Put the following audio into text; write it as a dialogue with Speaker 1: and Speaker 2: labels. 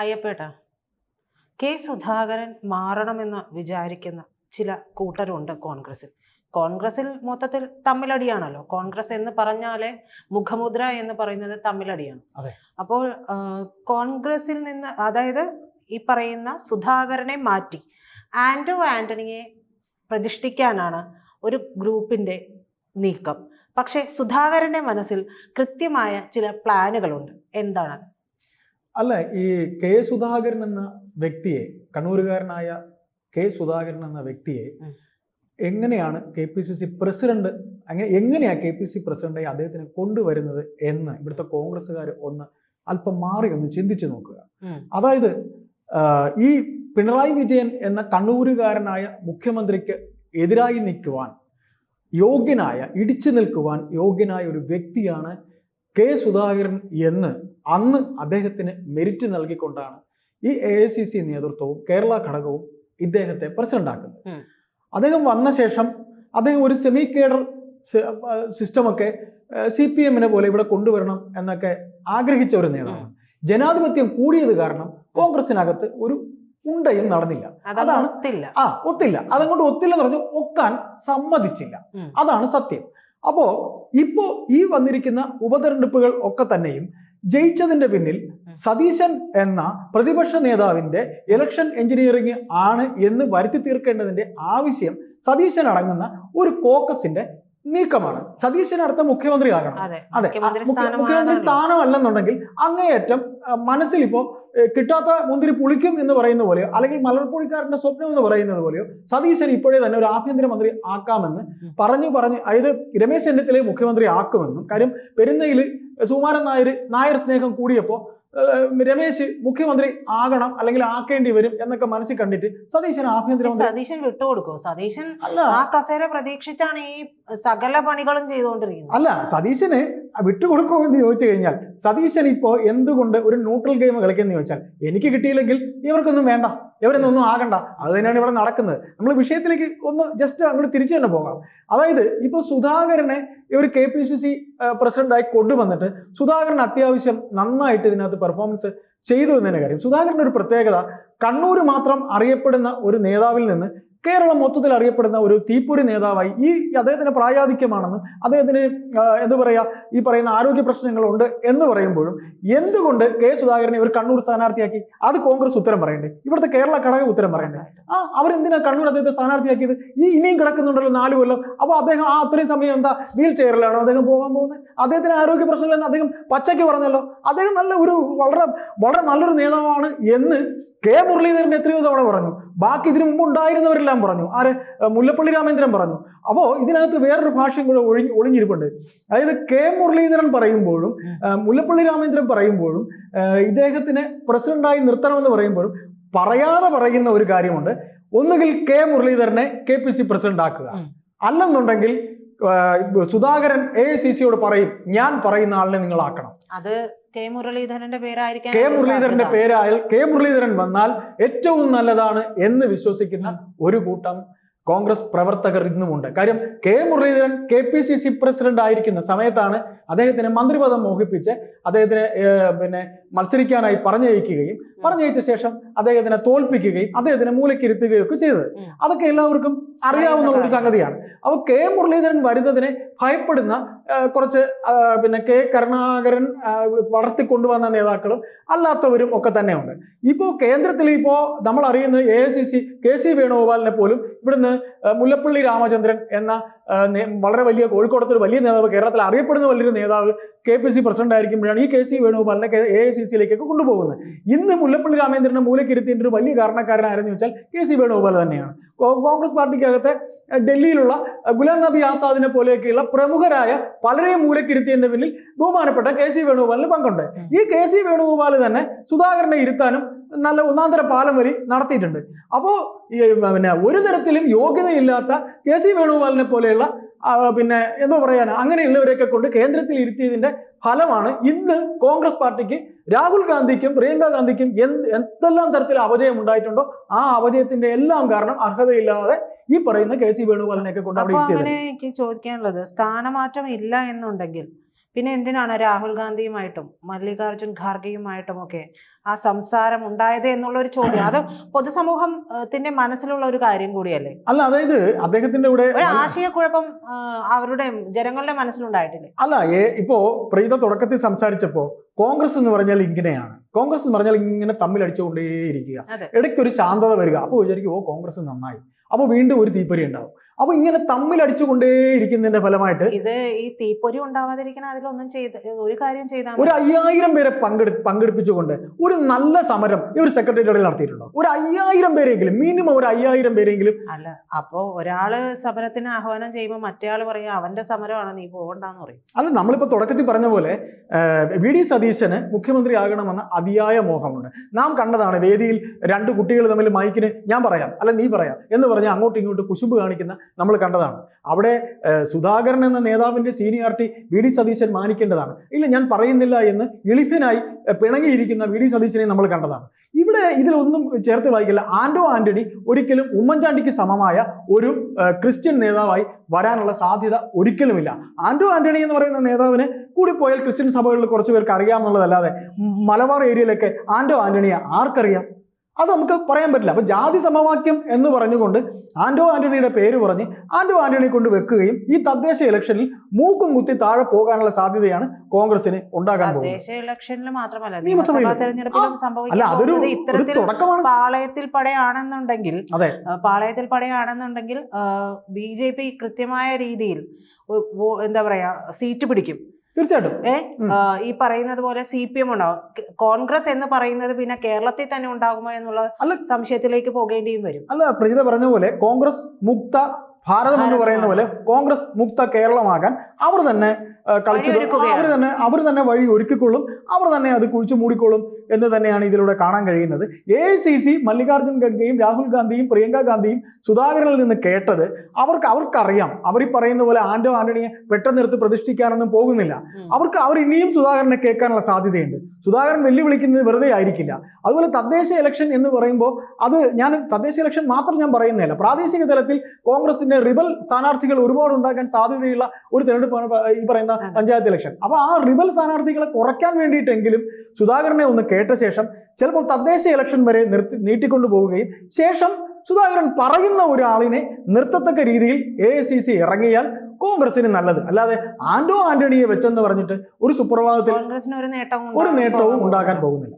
Speaker 1: അയ്യപ്പേട്ട K Sudhakaran മാറണമെന്ന് വിചാരിക്കുന്ന ചില കൂട്ടരുണ്ട് കോൺഗ്രസിൽ കോൺഗ്രസിൽ മൊത്തത്തിൽ തമ്മിലടിയാണല്ലോ. കോൺഗ്രസ് എന്ന് പറഞ്ഞാലേ മുഖമുദ്ര എന്ന് പറയുന്നത് തമ്മിലടിയാണ്. അപ്പോൾ കോൺഗ്രസിൽ നിന്ന് അതായത് ഈ പറയുന്ന സുധാകരനെ മാറ്റി ആന്റോ ആന്റണിയെ പ്രതിഷ്ഠിക്കാനാണ് ഒരു ഗ്രൂപ്പിന്റെ നീക്കം. പക്ഷേ സുധാകരന്റെ മനസ്സിൽ കൃത്യമായ ചില പ്ലാനുകളുണ്ട്. എന്താണ്?
Speaker 2: അല്ല ഈ കെ സുധാകരൻ എന്ന വ്യക്തിയെ കണ്ണൂരുകാരനായ കെ സുധാകരൻ എന്ന വ്യക്തിയെ എങ്ങനെയാണ് K P C C president അങ്ങനെ എങ്ങനെയാ കെ പി സി പ്രസിഡന്റായി അദ്ദേഹത്തിനെ കൊണ്ടുവരുന്നത് എന്ന് ഇവിടുത്തെ കോൺഗ്രസ്സുകാർ ഒന്ന് അല്പം മാറി ഒന്ന് ചിന്തിച്ചു നോക്കുക. അതായത് ഈ പിണറായി വിജയൻ എന്ന കണ്ണൂരുകാരനായ മുഖ്യമന്ത്രിക്ക് എതിരായി നിൽക്കുവാൻ യോഗ്യനായ ഇടിച്ചു നിൽക്കുവാൻ യോഗ്യനായ ഒരു വ്യക്തിയാണ് കെ സുധാകരൻ എന്ന് അന്ന് അദ്ദേഹത്തിന് മെരിറ്റ് നൽകിക്കൊണ്ടാണ് ഈ എ ഐ സി സി നേതൃത്വവും കേരള ഘടകവും ഇദ്ദേഹത്തെ പ്രസിഡന്റ് ആക്കുന്നത് അദ്ദേഹം വന്ന ശേഷം അദ്ദേഹം ഒരു സെമി കേഡർ സിസ്റ്റമൊക്കെ സി പി എമ്മിനെ പോലെ ഇവിടെ കൊണ്ടുവരണം എന്നൊക്കെ ആഗ്രഹിച്ച ഒരു നേതാവാണ്. ജനാധിപത്യം കൂടിയത് കാരണം കോൺഗ്രസിനകത്ത് ഒരു ഉണ്ടയും നടന്നില്ല. അതാണ് ആ ഒത്തില്ല. അതങ്ങോട്ട് ഒത്തില്ല എന്ന് പറഞ്ഞു ഒക്കാൻ സമ്മതിച്ചില്ല. അതാണ് സത്യം. അപ്പോ ഇപ്പോ ഈ വന്നിരിക്കുന്ന ഉപതെരഞ്ഞെടുപ്പുകൾ ഒക്കെ തന്നെയും ജയിച്ചതിന്റെ പിന്നിൽ സതീശൻ എന്ന പ്രതിപക്ഷ നേതാവിന്റെ ഇലക്ഷൻ എഞ്ചിനീയറിംഗ് ആണ് എന്ന് വരുത്തി തീർക്കേണ്ടതിന്റെ ആവശ്യം സതീശൻ അടങ്ങുന്ന ഒരു കോക്കസിന്റെ നീക്കമാണ്. സതീശൻ അടുത്ത മുഖ്യമന്ത്രി ആകണം.
Speaker 1: അതെ മുഖ്യമന്ത്രി
Speaker 2: മുഖ്യ- മുഖ്യമന്ത്രി സ്ഥാനമല്ലെന്നുണ്ടെങ്കിൽ അങ്ങേയറ്റം മനസ്സിൽ ഏ, കിട്ടാത്ത മുന്തിരി പുളിക്കും എന്ന് പറയുന്ന പോലെയോ അല്ലെങ്കിൽ മലർപ്പുളിക്കാരന്റെ സ്വപ്നം എന്ന് പറയുന്നത് പോലെയോ സതീശൻ ഇപ്പോഴേ തന്നെ ഒരു ആഭ്യന്തരമന്ത്രി ആക്കാമെന്ന്. പറഞ്ഞു പറഞ്ഞ് അതായത് രമേശ് ചെന്നിത്തലയെ മുഖ്യമന്ത്രി ആക്കുമെന്നും കാര്യം പെരുന്നയിൽ സുമാരൻ നായർ നായർ സ്നേഹം കൂടിയപ്പോ ഏ, രമേശ് മുഖ്യമന്ത്രി ആകണം അല്ലെങ്കിൽ ആക്കേണ്ടി വരും എന്നൊക്കെ മനസ്സിൽ കണ്ടിട്ട് സതീശൻ ആഭ്യന്തരമന്ത്രി
Speaker 1: സതീശൻ വിട്ടുകൊടുക്കോ. സതീശൻ ആ കസേര പ്രതീക്ഷിച്ചാണ് ഈ സകല പണികളും ചെയ്തുകൊണ്ടിരിക്കുന്നത്.
Speaker 2: അല്ല സതീശന് വിട്ടുകൊടുക്കോ എന്ന് ചോദിച്ചു കഴിഞ്ഞാൽ സതീശൻ ഇപ്പോ എന്തുകൊണ്ട് ഒരു ന്യൂട്രൽ ഗെയിം കളിക്കുന്നു ചോദിച്ചാൽ എനിക്ക് കിട്ടിയില്ലെങ്കിൽ ഇവർക്കൊന്നും വേണ്ട ഇവരൊന്നും ഒന്നും ആകണ്ട. അത് തന്നെയാണ് ഇവിടെ നടക്കുന്നത്. നമ്മൾ വിഷയത്തിലേക്ക് ഒന്ന് ജസ്റ്റ് അങ്ങോട്ട് തിരിച്ചു തന്നെ പോകാം. അതായത് ഇപ്പൊ സുധാകരനെ ഇവർ കെ പി സി സി പ്രസിഡന്റായി കൊണ്ടുവന്നിട്ട് സുധാകരൻ അത്യാവശ്യം നന്നായിട്ട് ഇതിനകത്ത് പെർഫോമൻസ് ചെയ്തു എന്നതിന്റെ കാര്യം. സുധാകരന്റെ ഒരു പ്രത്യേകത കണ്ണൂർ മാത്രം അറിയപ്പെടുന്ന ഒരു നേതാവിൽ നിന്ന് കേരളം മൊത്തത്തിൽ അറിയപ്പെടുന്ന ഒരു തീപ്പൊരി നേതാവായി ഈ അദ്ദേഹത്തിന് പ്രായാധിക്യമാണെന്നും അദ്ദേഹത്തിന് എന്ത് എന്താ പറയാ ഈ പറയുന്ന ആരോഗ്യ പ്രശ്നങ്ങളുണ്ട് എന്ന് പറയുമ്പോഴും എന്തുകൊണ്ട് കെ സുധാകരനെ ഒരു കണ്ണൂർ സ്ഥാനാർത്ഥിയാക്കി? അത് കോൺഗ്രസ് ഉത്തരം പറയണ്ടേ? ഇവിടുത്തെ കേരള ഘടകം ഉത്തരം പറയണ്ടേ? ആ അവരെന്തിനാ കണ്ണൂർ അദ്ദേഹത്തെ സ്ഥാനാർത്ഥിയാക്കിയത്? ഈ ഇനിയും കിടക്കുന്നുണ്ടല്ലോ നാല് കൊല്ലം. അപ്പോൾ അദ്ദേഹം ആ അത്രയും സമയം എന്താ വീൽ ചെയറിലാണോ അദ്ദേഹം പോകാൻ പോകുന്നത്? അദ്ദേഹത്തിന് ആരോഗ്യ പ്രശ്നമില്ലെന്ന് അദ്ദേഹം പച്ചയ്ക്ക് പറഞ്ഞല്ലോ. അദ്ദേഹം നല്ല ഒരു വളരെ വളരെ നല്ലൊരു നേതാവാണ് എന്ന് കെ മുരളീധരൻ എത്രയോ തവണ പറഞ്ഞു. ബാക്കി ഇതിനു മുമ്പ് ഉണ്ടായിരുന്നവരെല്ലാം പറഞ്ഞു. ആര്? മുല്ലപ്പള്ളി രാമേന്ദ്രൻ പറഞ്ഞു. അപ്പോ ഇതിനകത്ത് വേറൊരു ഭാഷയും കൂടെ ഒഴിഞ്ഞ് ഒളിഞ്ഞിരിപ്പുണ്ട്. അതായത് കെ മുരളീധരൻ പറയുമ്പോഴും മുല്ലപ്പള്ളി രാമേന്ദ്രൻ പറയുമ്പോഴും ഇദ്ദേഹത്തിന് പ്രസിഡന്റായി നിർത്തണമെന്ന് പറയുമ്പോഴും പറയാതെ പറയുന്ന ഒരു കാര്യമുണ്ട്. ഒന്നുകിൽ കെ മുരളീധരനെ കെ പി സി പ്രസിഡന്റ് ആക്കുക. അല്ലെന്നുണ്ടെങ്കിൽ സുധാകരൻ എ ഐ സി സിയോട് പറയും ഞാൻ പറയുന്ന ആളിനെ നിങ്ങൾ ആക്കണം
Speaker 1: അത് കെ മുരളീധരന്റെ പേരായിരിക്കാൻ
Speaker 2: കെ മുരളീധരന്റെ പേരായാൽ കെ മുരളീധരൻ വന്നാൽ ഏറ്റവും നല്ലതാണ് എന്ന് വിശ്വസിക്കുന്ന ഒരു കൂട്ടം കോൺഗ്രസ് പ്രവർത്തകർ ഇന്നുമുണ്ട്. കാര്യം K Muraleedharan K P C C president ആയിരിക്കുന്ന സമയത്താണ് അദ്ദേഹത്തിന് മന്ത്രിപദം മോഹിപ്പിച്ച് അദ്ദേഹത്തിന് പിന്നെ മത്സരിക്കാനായി പറഞ്ഞയക്കുകയും പറഞ്ഞയച്ച ശേഷം അദ്ദേഹത്തിനെ തോൽപ്പിക്കുകയും അദ്ദേഹത്തിനെ മൂലക്കിരുത്തുകയും ഒക്കെ ചെയ്തത്. അതൊക്കെ എല്ലാവർക്കും അറിയാവുന്ന ഒരു സംഗതിയാണ്. അപ്പോൾ കെ മുരളീധരൻ വരുന്നതിനെ ഭയപ്പെടുന്ന കുറച്ച് പിന്നെ കെ കരുണാകരൻ വളർത്തിക്കൊണ്ടുവന്ന നേതാക്കളും അല്ലാത്തവരും ഒക്കെ തന്നെയുണ്ട്. ഇപ്പോൾ കേന്ദ്രത്തിൽ ഇപ്പോൾ നമ്മൾ അറിയുന്ന A I C C K C വേണുഗോപാലിനെ പോലും ഇവിടുന്ന് മുല്ലപ്പള്ളി രാമചന്ദ്രൻ എന്ന വളരെ വലിയ കോഴിക്കോടത്തെ ഒരു വലിയ നേതാവ് കേരളത്തിൽ അറിയപ്പെടുന്ന വലിയൊരു നേതാവ് കെ പി സി പ്രസിഡന്റ് ആയിരിക്കുമ്പോഴാണ് ഈ കെ സി വേണുഗോപാലിനെ എ ഐ സി സിയിലേക്കൊക്കെ കൊണ്ടുപോകുന്നത്. ഇന്ന് മുല്ലപ്പള്ളി രാമേന്ദ്രനെ മൂലക്കിരുത്തിയതിന്റെ ഒരു വലിയ കാരണക്കാരനായിരുന്നു വെച്ചാൽ കെ സി വേണുഗോപാൽ തന്നെയാണ്. കോൺഗ്രസ് പാർട്ടിക്കകത്തെ ഡൽഹിയിലുള്ള ഗുലാം നബി ആസാദിനെ പോലെയൊക്കെയുള്ള പ്രമുഖരായ പലരെയും മൂലക്കിരുത്തിയതിന്റെ പിന്നിൽ ബഹുമാനപ്പെട്ട കെ സി വേണുഗോപാലിന് പങ്കുണ്ട്. ഈ കെ സി വേണുഗോപാൽ തന്നെ സുധാകരനെ ഇരുത്താനും നല്ല ഒന്നാന്തര പാലം വരി നടത്തിയിട്ടുണ്ട്. അപ്പോൾ പിന്നെ ഒരു തരത്തിലും യോഗ്യതയില്ലാത്ത കെ സി വേണുഗോപാലിനെ പോലെയുള്ള പിന്നെ എന്തോ പറയാൻ അങ്ങനെയുള്ളവരെയൊക്കെ കൊണ്ട് കേന്ദ്രത്തിൽ ഇരുത്തിയതിന്റെ ഫലമാണ് ഇന്ന് കോൺഗ്രസ് പാർട്ടിക്ക് രാഹുൽ ഗാന്ധിക്കും പ്രിയങ്ക ഗാന്ധിക്കും എന്ത് എന്തെല്ലാം തരത്തിൽ അപജയം ഉണ്ടായിട്ടുണ്ടോ ആ അപജയത്തിന്റെ എല്ലാം കാരണം അർഹതയില്ലാതെ ഈ പറയുന്ന കെ സി വേണുഗോപാലിനെയൊക്കെ കൊണ്ട് അവിടെ
Speaker 1: അങ്ങനെ എനിക്ക് ചോദിക്കാനുള്ളത് സ്ഥാനമാറ്റം ഇല്ല എന്നുണ്ടെങ്കിൽ പിന്നെ എന്തിനാണ് രാഹുൽ ഗാന്ധിയുമായിട്ടും മല്ലികാർജുൻ ഖാർഗെയുമായിട്ടും ഒക്കെ ആ സംസാരം ഉണ്ടായത് എന്നുള്ള ഒരു ചോദ്യം? അത് പൊതുസമൂഹത്തിന്റെ മനസ്സിലുള്ള ഒരു കാര്യം കൂടിയല്ലേ?
Speaker 2: അല്ല അതായത് അദ്ദേഹത്തിന്റെ
Speaker 1: ഒരു ആശയക്കുഴപ്പം അവരുടെ ജനങ്ങളുടെ മനസ്സിലുണ്ടായിട്ടില്ലേ?
Speaker 2: അല്ല ഇപ്പോ പ്രീത തുടക്കത്തിൽ സംസാരിച്ചപ്പോ കോൺഗ്രസ് എന്ന് പറഞ്ഞാൽ ഇങ്ങനെയാണ്. കോൺഗ്രസ് എന്ന് പറഞ്ഞാൽ ഇങ്ങനെ തമ്മിൽ
Speaker 1: അടിച്ചുകൊണ്ടേയിരിക്കുക
Speaker 2: ഇടയ്ക്ക് ഒരു ശാന്തത വരിക. അപ്പോൾ വിചാരിക്കും ഓ കോൺഗ്രസ് നന്നായി. അപ്പോൾ വീണ്ടും ഒരു തീപ്പരി ഉണ്ടാവും. അപ്പൊ ഇങ്ങനെ തമ്മിലടിച്ചുകൊണ്ടേയിരിക്കുന്നതിന്റെ ഫലമായിട്ട്
Speaker 1: ഇത് ഈ തീപ്പൊരി ഉണ്ടാവാതിരിക്കണം അതിലൊന്നും ചെയ്ത് ഒരു കാര്യം ചെയ്താൽ
Speaker 2: ഒരു അയ്യായിരം പേരെ പങ്കെടു പങ്കെടുപ്പിച്ചുകൊണ്ട് ഒരു നല്ല സമരം ഈ ഒരു സെക്രട്ടേറിയറ്റിൽ നടത്തിയിട്ടുണ്ടോ? ഒരു അയ്യായിരം പേരെങ്കിലും മിനിമം ഒരു അയ്യായിരം പേരെങ്കിലും.
Speaker 1: അല്ല അപ്പോ ഒരാൾ സമരത്തിന് ആഹ്വാനം ചെയ്യുമ്പോൾ മറ്റേ ആൾ പറയും അവന്റെ സമരമാണ് നീ പോകണ്ടെന്ന് പറയും.
Speaker 2: അല്ല നമ്മളിപ്പോ തുടക്കത്തിൽ പറഞ്ഞ പോലെ വി ഡി സതീശന് മുഖ്യമന്ത്രി ആകണമെന്ന അതിയായ മോഹമുണ്ട്. നാം കണ്ടതാണ് വേദിയിൽ രണ്ട് കുട്ടികൾ തമ്മിൽ മൈക്കിന് ഞാൻ പറയാം അല്ല നീ പറയാം എന്ന് പറഞ്ഞ് അങ്ങോട്ടും ഇങ്ങോട്ടും കുശുമ്പ് കാണിക്കുന്ന നമ്മൾ കണ്ടതാണ്. അവിടെ സുധാകരൻ എന്ന നേതാവിന്റെ സീനിയോറിറ്റി വി ഡി സതീശൻ മാനിക്കേണ്ടതാണ്. ഇല്ല ഞാൻ പറയുന്നില്ല എന്ന് എളിപ്പനായി പിണങ്ങിയിരിക്കുന്ന വി ഡി സതീശനെ നമ്മൾ കണ്ടതാണ്. ഇവിടെ ഇതിലൊന്നും ചേർത്ത് വായിക്കില്ല. ആന്റോ ആന്റണി ഒരിക്കലും ഉമ്മൻചാണ്ടിക്ക് സമമായ ഒരു ക്രിസ്ത്യൻ നേതാവായി വരാനുള്ള സാധ്യത ഒരിക്കലുമില്ല. ആന്റോ ആന്റണി എന്ന് പറയുന്ന നേതാവിന് കൂടിപ്പോയാൽ ക്രിസ്ത്യൻ സഭകളിൽ കുറച്ച് പേർക്ക് അറിയാമെന്നുള്ളതല്ലാതെ മലബാർ ഏരിയയിലൊക്കെ ആന്റോ ആന്റണിയെ ആർക്കറിയാം? അത് നമുക്ക് പറയാൻ പറ്റില്ല അപ്പൊ ജാതി സമവാക്യം എന്ന് പറഞ്ഞുകൊണ്ട് ആന്റോ ആന്റണിയുടെ പേര് പറഞ്ഞ് ആന്റോ ആന്റണി കൊണ്ട് വെക്കുകയും ഈ തദ്ദേശ ഇലക്ഷനിൽ മൂക്കും കുത്തി താഴെ പോകാനുള്ള സാധ്യതയാണ് കോൺഗ്രസിന് ഉണ്ടാകാൻ പോകുന്നത്
Speaker 1: മാത്രമല്ല. നിയമസഭാ തെരഞ്ഞെടുപ്പിലും ഇത്തരത്തിൽ പാളയത്തിൽ പടയാണെന്നുണ്ടെങ്കിൽ
Speaker 2: അതെ.
Speaker 1: പാളയത്തിൽ പടയാണെന്നുണ്ടെങ്കിൽ ബി ജെ പി കൃത്യമായ രീതിയിൽ എന്താ പറയാ സീറ്റ് പിടിക്കും
Speaker 2: തീർച്ചയായിട്ടും.
Speaker 1: ഈ പറയുന്നത് പോലെ സി പി എം ഉണ്ടാവും. കോൺഗ്രസ് എന്ന് പറയുന്നത് പിന്നെ കേരളത്തിൽ തന്നെ ഉണ്ടാകുമോ എന്നുള്ള
Speaker 2: അല്ല.
Speaker 1: സംശയത്തിലേക്ക് പോകേണ്ടിയും വരും.
Speaker 2: അല്ല പ്രജിത പറഞ്ഞ പോലെ കോൺഗ്രസ് മുക്ത ഭാരതം എന്ന് പറയുന്ന പോലെ കോൺഗ്രസ് മുക്ത കേരളമാകാൻ അവർ തന്നെ കളിച്ചത്. അവർ തന്നെ അവർ തന്നെ വഴി ഒരുക്കിക്കൊള്ളും. അവർ തന്നെ അത് കുഴിച്ചു മൂടിക്കൊള്ളും എന്ന് തന്നെയാണ് ഇതിലൂടെ കാണാൻ കഴിയുന്നത്. A I C C Mallikarjun ഖഡ്ഗയും Rahul ഗാന്ധിയും പ്രിയങ്ക ഗാന്ധിയും സുധാകരനിൽ നിന്ന് കേട്ടത് അവർക്ക് അവർക്കറിയാം. അവർ ഈ പറയുന്ന പോലെ ആന്റോ ആന്റണിയെ പെട്ടെന്ന് എടുത്ത് പ്രതിഷ്ഠിക്കാനൊന്നും പോകുന്നില്ല. അവർക്ക് അവർ ഇനിയും സുധാകരനെ കേൾക്കാനുള്ള സാധ്യതയുണ്ട്. സുധാകരൻ വെല്ലുവിളിക്കുന്നത് വെറുതെ ആയിരിക്കില്ല. അതുപോലെ തദ്ദേശ ഇലക്ഷൻ എന്ന് പറയുമ്പോൾ അത് ഞാൻ തദ്ദേശ ഇലക്ഷൻ മാത്രം ഞാൻ പറയുന്നില്ല പ്രാദേശിക തലത്തിൽ കോൺഗ്രസിന്റെ റിബൽ സ്ഥാനാർത്ഥികൾ ഒരുപാട് ഉണ്ടാക്കാൻ സാധ്യതയുള്ള ഒരു തെരഞ്ഞെടുപ്പാണ് ഈ പറയുന്ന
Speaker 1: അതെ.
Speaker 2: പഞ്ചായത്ത് ഇലക്ഷൻ അപ്പൊ ആ റിബൽ സ്ഥാനാർത്ഥികളെ കുറയ്ക്കാൻ വേണ്ടിയിട്ടെങ്കിലും സുധാകരനെ ഒന്ന് കേട്ട ശേഷം ചിലപ്പോൾ തദ്ദേശ ഇലക്ഷൻ വരെ നിർത്തി നീട്ടിക്കൊണ്ടു പോവുകയും ശേഷം സുധാകരൻ പറയുന്ന ഒരാളിനെ നിർത്തത്തക്ക രീതിയിൽ എ ഇറങ്ങിയാൽ കോൺഗ്രസിന് നല്ലത്. അല്ലാതെ ആന്റോ ആന്റണിയെ വെച്ചെന്ന് പറഞ്ഞിട്ട് ഒരു സുപ്രഭാതത്തിൽ
Speaker 1: ഒരു നേട്ടവും
Speaker 2: ഉണ്ടാക്കാൻ പോകുന്നില്ല.